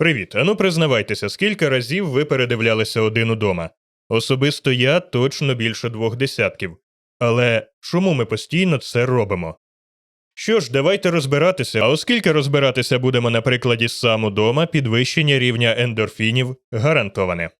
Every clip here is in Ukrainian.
Привіт, ану признавайтеся, скільки разів ви передивлялися один удома? Особисто я точно більше двох десятків. Але чому ми постійно це робимо? Що ж, давайте розбиратися, а оскільки розбиратися будемо на прикладі сам удома, підвищення рівня ендорфінів гарантоване.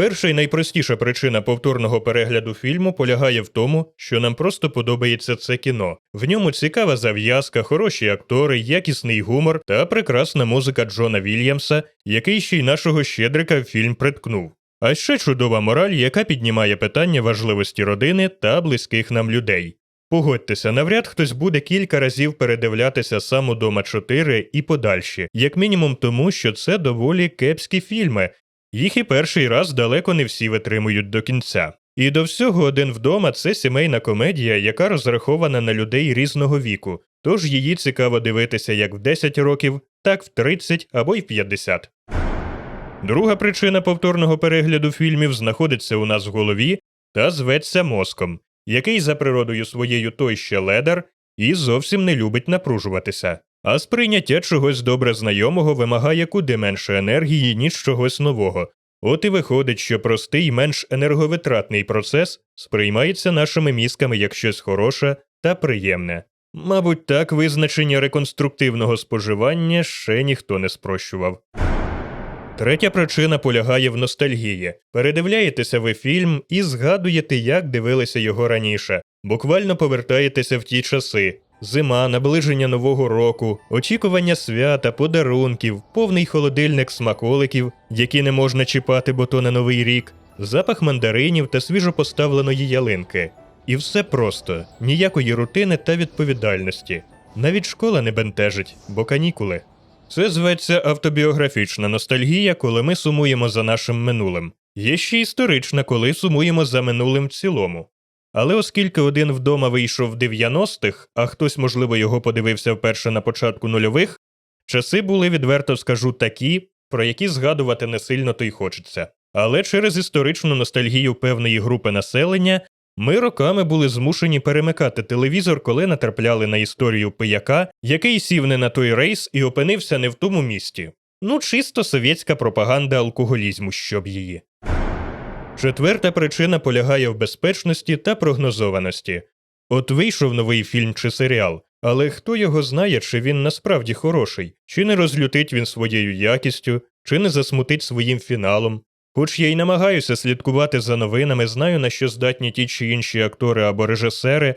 Перша і найпростіша причина повторного перегляду фільму полягає в тому, що нам просто подобається це кіно. В ньому цікава зав'язка, хороші актори, якісний гумор та прекрасна музика Джона Вільямса, який ще й нашого щедрика в фільм приткнув. А ще чудова мораль, яка піднімає питання важливості родини та близьких нам людей. Погодьтеся, навряд хтось буде кілька разів передивлятися сам удома 4 і подальші, як мінімум тому, що це доволі кепські фільми, їх і перший раз далеко не всі витримують до кінця. І до всього один вдома це сімейна комедія, яка розрахована на людей різного віку, тож її цікаво дивитися як в 10 років, так в 30 або й в 50. Друга причина повторного перегляду фільмів знаходиться у нас в голові та зветься мозком, який за природою своєю той ще ледар і зовсім не любить напружуватися. А сприйняття чогось добре знайомого вимагає куди менше енергії, ніж чогось нового. От і виходить, що простий, менш енерговитратний процес сприймається нашими мізками як щось хороше та приємне. Мабуть, так визначення реконструктивного споживання ще ніхто не спрощував. Третя причина полягає в ностальгії. Передивляєтеся ви фільм і згадуєте, як дивилися його раніше, буквально повертаєтеся в ті часи. Зима, наближення нового року, очікування свята, подарунків, повний холодильник смаколиків, які не можна чіпати, бо то на новий рік, запах мандаринів та свіжопоставленої ялинки. І все просто, ніякої рутини та відповідальності. Навіть школа не бентежить, бо канікули. Це зветься автобіографічна ностальгія, коли ми сумуємо за нашим минулим. Є ще історична, коли сумуємо за минулим в цілому. Але оскільки один вдома вийшов в 90-х, а хтось, можливо, його подивився вперше на початку нульових, часи були, відверто скажу, такі, про які згадувати не сильно то й хочеться. Але через історичну ностальгію певної групи населення ми роками були змушені перемикати телевізор, коли натрапляли на історію пияка, який сів не на той рейс і опинився не в тому місті. Ну, чисто совєтська пропаганда алкоголізму, щоб її. Четверта причина полягає в безпечності та прогнозованості. От вийшов новий фільм чи серіал, але хто його знає, чи він насправді хороший, чи не розлютить він своєю якістю, чи не засмутить своїм фіналом. Хоч я й намагаюся слідкувати за новинами, знаю, на що здатні ті чи інші актори або режисери,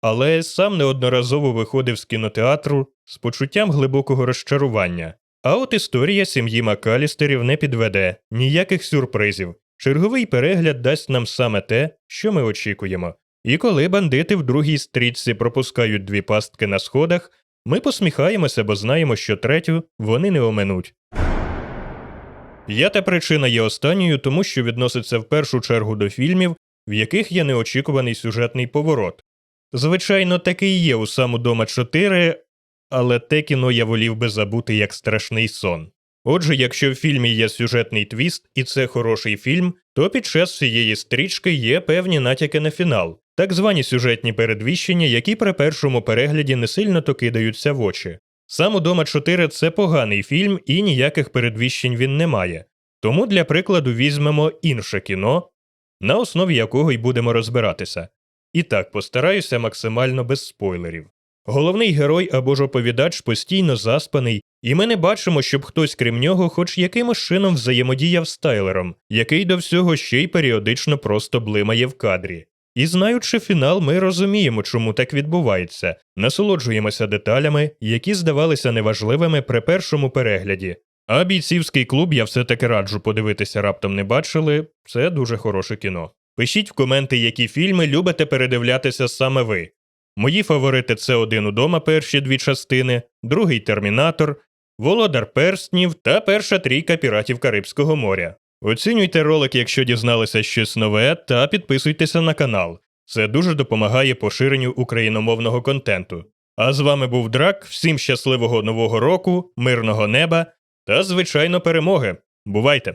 але сам неодноразово виходив з кінотеатру з почуттям глибокого розчарування. А от історія сім'ї Макалістерів не підведе ніяких сюрпризів. Черговий перегляд дасть нам саме те, що ми очікуємо. І коли бандити в другій стрічці пропускають дві пастки на сходах, ми посміхаємося, бо знаємо, що третю вони не оминуть. П'ята причина є останньою, тому що відноситься в першу чергу до фільмів, в яких є неочікуваний сюжетний поворот. Звичайно, такий є у сам удома 4, але те кіно я волів би забути як страшний сон. Отже, якщо в фільмі є сюжетний твіст і це хороший фільм, то під час цієї стрічки є певні натяки на фінал, так звані сюжетні передвіщення, які при першому перегляді не сильно то кидаються в очі. Сам удома 4 це поганий фільм і ніяких передвіщень він не має. Тому для прикладу візьмемо інше кіно, на основі якого й будемо розбиратися. І так постараюся максимально без спойлерів. Головний герой або ж оповідач постійно заспаний, і ми не бачимо, щоб хтось крім нього хоч якимось чином взаємодіяв з Тайлером, який до всього ще й періодично просто блимає в кадрі. І знаючи фінал, ми розуміємо, чому так відбувається, насолоджуємося деталями, які здавалися неважливими при першому перегляді. А бійцівський клуб я все таки раджу подивитися раптом не бачили це дуже хороше кіно. Пишіть в коменти, які фільми любите передивлятися саме ви. Мої фаворити це один удома перші дві частини, другий Термінатор, Володар Перстнів та перша трійка піратів Карибського моря. Оцінюйте ролик, якщо дізналися щось нове, та підписуйтеся на канал. Це дуже допомагає поширенню україномовного контенту. А з вами був Драк. Всім щасливого нового року, мирного неба та, звичайно, перемоги. Бувайте!